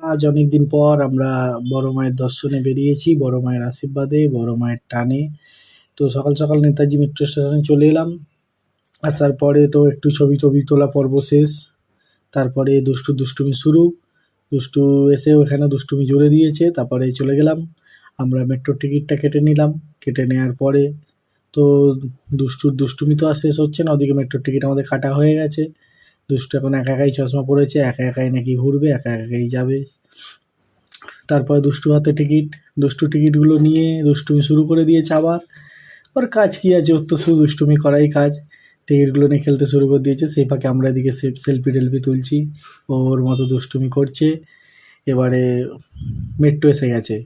আজ অনেক দিন পর আমরা বড় মায়ের দর্শনে বেরিয়েছি, বড় মায়ের আশীর্বাদে, বড় মায়ের টানে। তো সকাল সকাল নেতাজি মেট্রো স্টেশনে চলে এলাম। আসার পরে তো একটু ছবি টবি তোলা পর্ব শেষ। তারপরে দুষ্টু দুষ্টুমি শুরু। দুষ্টু এসে ওখানে দুষ্টুমি জুড়ে দিয়েছে, তারপরে চলে গেলাম। আমরা মেট্রো টিকিটটা কেটে নিলাম। কেটে নেওয়ার পরে তো দুষ্টুর দুষ্টুমি তো আর শেষ হচ্ছে না, ওদিকে মেট্রোর টিকিট আমাদের কাটা হয়ে গেছে। দুষ্টু এখন একা একাই চশমা পড়েছে একা একাই নাকি ঘুরবে, একা একাই যাবে। তারপরে দুষ্টু হাতে টিকিট, দুষ্টু টিকিটগুলো নিয়ে দুষ্টুমি শুরু করে দিয়েছে আবার। ওর কাজ কী আছে? ওর তো শুধু দুষ্টুমি করাই কাজ। টিকিটগুলো নিয়ে খেলতে শুরু করে দিয়েছে। সেই ফাঁকে আমরা এদিকে সেলফি টেলফি তুলছি। ওর মতো দুষ্টুমি করছে। এবারে মেট্রো এসে গেছে।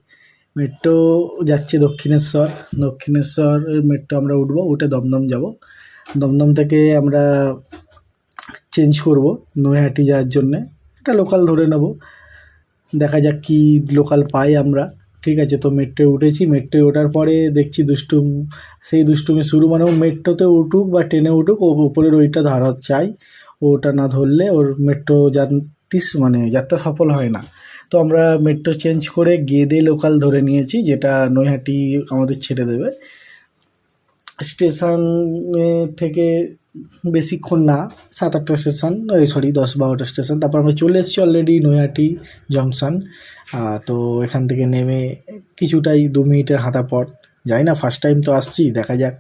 মেট্রো যাচ্ছে দক্ষিণেশ্বর। দক্ষিণেশ্বর মেট্রো আমরা উঠবো, উঠে দমদম যাব। দমদম থেকে আমরা চেঞ্জ করব, নৈহাটি যাওয়ার জন্যে। একটা লোকাল ধরে নেব। দেখা যাক কী লোকাল পাই আমরা। ঠিক আছে, তো মেট্রোয় উঠেছি। মেট্রোয় ওঠার পরে দেখছি দুষ্টুম সেই দুষ্টুমি শুরু মানে ও মেট্রোতে উঠুক বা ট্রেনে উঠুক, ও উপরের ওইটা ধরা চাই। ওটা না ধরলে ওর মেট্রো যাত্রী মানে যাত্রা সফল হয় না। তো আমরা মেট্রো চেঞ্জ করে গেদে লোকাল ধরে নিয়েছি, যেটা নৈহাটি আমাদের ছেড়ে দেবে। স্টেশনে থেকে বেশিক্ষণ না, সাত আটটা স্টেশন ওই সরি দশ বারোটা স্টেশন। তারপর আমরা চলে এসেছি অলরেডি নৈহাটি জংশন তো এখান থেকে নেমে কিছুটাই দু মিনিটের হাঁটা পথ। জানি না ফার্স্ট টাইম তো আসছি, দেখা যাক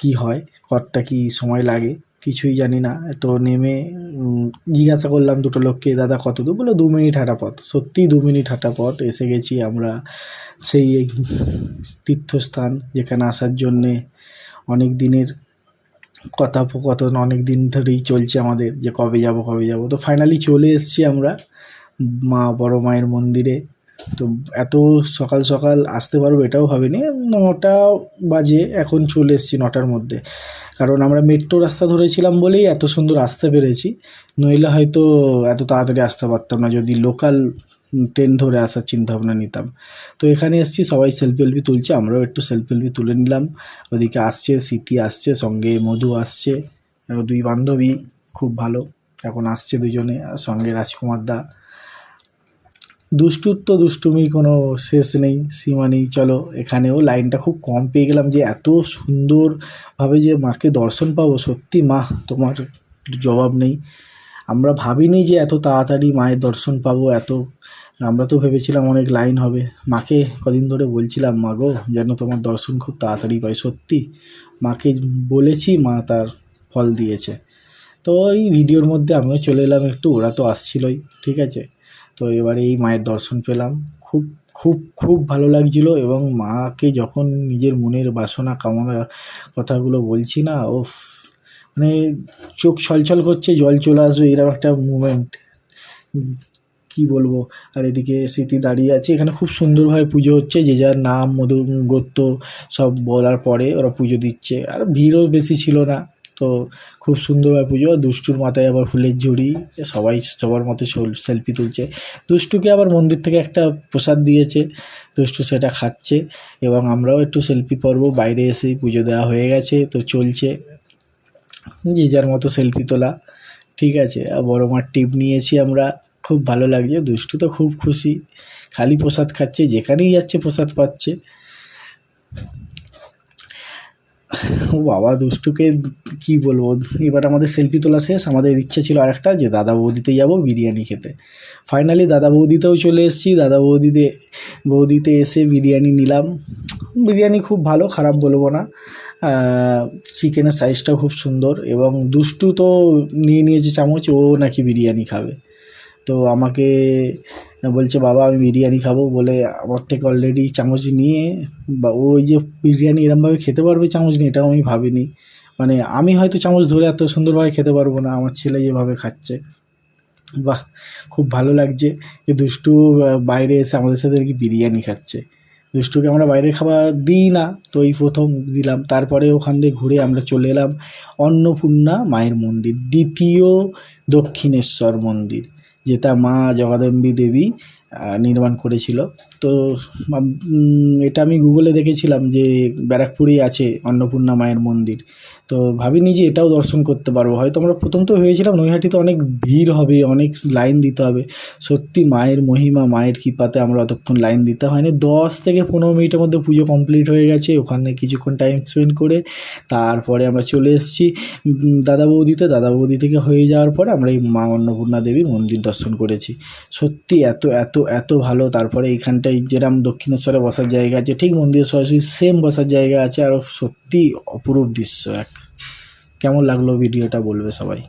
কী হয়, কতটা কী সময় লাগে, কিছুই জানি না। তো নেমে জিজ্ঞাসা করলাম দুটো লোককে, দাদা, কত দূর? বলল, দু মিনিট হাঁটা পথ। সত্যিই দু মিনিট হাঁটা পথ, এসে গেছি আমরা সেই তীর্থস্থান, যেখানে আসার জন্যে অনেক দিনের কথোপকথন অনেক দিন ধরেই চলছে আমাদের যে কবে যাব কবে যাব। তো ফাইনালি চলে এসেছি আমরা মা বড় মায়ের মন্দিরে। তো এত সকাল সকাল আসতে পারব এটাও ভাবিনি। নটা বাজে এখন চলে এসেছি নটার মধ্যে। কারণ আমরা মেট্রো রাস্তা ধরেছিলাম বলেই এত সুন্দর আসতে পেরেছি। নইলে হয়তো এত তাড়াতাড়ি আসতে পারতাম না। যদি লোকাল ট্রেন ধরে আসার চিন্তাভাবনা নিতাম। তো এখানে এসেছি, সবাই সেলফি এলফি তুলছে, আমরাও একটু সেলফি এলফি তুলে নিলাম। ওদিকে আসছে, স্মৃতি আসছে, সঙ্গে মধু আসছে দুই বান্ধবী, খুব ভালো। এখন আসছে দুজনে সঙ্গে রাজকুমার দা। দুষ্টুর তো দুষ্টুমি কোনো শেষ নেই, সীমা নেই, চলো এখানেও লাইনটা খুব কম পেয়ে গেলাম যে এত সুন্দরভাবে যে মাকে দর্শন পাবো, সত্যি মা, তোমার জবাব নেই। আমরা ভাবিনি যে এত তাড়াতাড়ি মায়ের দর্শন পাবো, এত আমরা তো ভেবেছিলাম অনেক লাইন হবে। মাকে কদিন ধরে বলছিলাম, মা গো, যেন তোমার দর্শন খুব তাড়াতাড়ি পাই। সত্যি, মাকে বলেছি, মা তার ফল দিয়েছে। তো এই ভিডিওর মধ্যে আমিও চলে এলাম একটু, ওরা তো আসছিলই, ঠিক আছে? তো এবারে এই মায়ের দর্শন পেলাম। খুব খুব খুব ভালো লাগছিল এবং মাকে যখন নিজের মনের বাসনা কামনা কথাগুলো বলছি না ও মানে চোখ ছলছল করছে, জল চলে আসবে, এরকম একটা মুমেন্ট কী বলব? আর এদিকে স্মৃতি দাঁড়িয়ে আছে। এখানে খুব সুন্দরভাবে পুজো হচ্ছে। যে যার নাম, মধু, গোত্র সব বলার পরে ওরা পুজো দিচ্ছে। আর ভিড়ও বেশি ছিল না। তো খুব সুন্দরভাবে পুজো। দুষ্টুর মাথায় আবার ফুলের ঝুড়ি। সবাই সবার মতো সেলফি তুলছে। দুষ্টুকে আবার মন্দির থেকে একটা প্রসাদ দিয়েছে। দুষ্টু সেটা খাচ্ছে। এবং আমরাও একটু সেলফি পর্ব। বাইরে এসেই পুজো দেওয়া হয়ে গেছে। তো চলছে। যে যার মতো সেলফি তোলা। ঠিক আছে। আর বড় মার টিপ নিয়েছি আমরা। খুব ভালো লাগছে দুষ্টু তো খুব খুশি। খালি প্রসাদ খাচ্ছে, যেখানেই যাচ্ছে প্রসাদ পাচ্ছে। ও বাবা, দুষ্টুকে কি বলব? এবার আমাদের সেলফি তোলা শেষ। আমাদের ইচ্ছে ছিল আরেকটা, যে দাদা বৌদিতে যাব বিরিয়ানি খেতে। ফাইনালি দাদা বৌদিতেও চলে এসেছি। দাদা বৌদিতে বৌদিতে এসে বিরিয়ানি নিলাম। বিরিয়ানি খুব ভালো, খারাপ বলব না। চিকেনের সাইজটাও খুব সুন্দর এবং দুষ্টু তো নিয়ে নিয়েছে চামচ, ও নাকি বিরিয়ানি খাবে। তো আমাকে বলছে, বাবা, আমি বিরিয়ানি খাব। বলে আমার থেকে অলরেডি চামচ নিয়ে বা ওই যে বিরিয়ানি এরমভাবে খেতে পারবে চামচ নিয়ে, এটাও আমি ভাবিনি। মানে আমি হয়তো চামচ ধরে এত সুন্দরভাবে খেতে পারব না, আমার ছেলে যেভাবে খাচ্ছে। বাহ, খুব ভালো লাগছে যে দুষ্টু বাইরে এসে আমাদের সাথে আর কি বিরিয়ানি খাচ্ছে। দুষ্টুকে আমরা বাইরের খাবার দিই না, তো এই প্রথম দিলাম। তারপরে ওখান থেকে ঘুরে আমরা চলে এলাম অন্নপূর্ণা মায়ের মন্দির, দ্বিতীয় দক্ষিণেশ্বর মন্দির। যেটা মা জগদম্বী দেবী নির্মাণ করেছিল। তো এটা আমি গুগলে দেখেছিলাম যে ব্যারাকপুরেই আছে অন্নপূর্ণা মায়ের মন্দির। তো ভাবিনি যে এটাও দর্শন করতে পারব। হয়তো আমরা প্রথম তো ভেবেছিলাম নৈহাটিতে অনেক ভিড় হবে, অনেক লাইন দিতে হবে। সত্যি মায়ের মহিমা, মায়ের কৃপাতে আমরা অতক্ষণ লাইন দিতে হয়নি। দশ থেকে পনেরো মিনিটের মধ্যে পুজো কমপ্লিট হয়ে গেছে, ওখানে কিছুক্ষণ টাইম স্পেন্ড করে তারপরে আমরা চলে এসেছি। দাদা বৌদিতে দাদা বৌদি থেকে হয়ে যাওয়ার পরে আমরা এই মা অন্নপূর্ণা দেবীর মন্দির দর্শন করেছি। সত্যি এত এত এত ভালো। তারপরে এইখানটায় যেরকম দক্ষিণেশ্বরে বসার জায়গা আছে, ঠিক মন্দিরের সরাসরি সেম বসার জায়গা আছে, আর সত্যি অপরূপ দৃশ্য এক। কেমন লাগল ভিডিওটা বলবে সবাই?